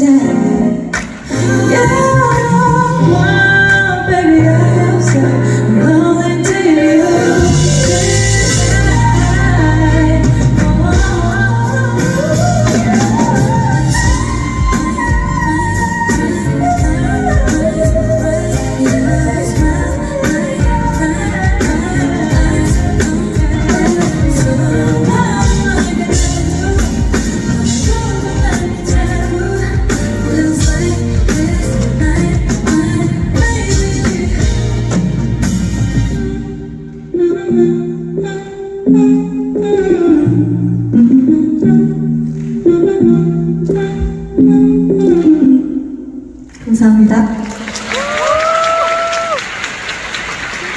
time. 감사합니다.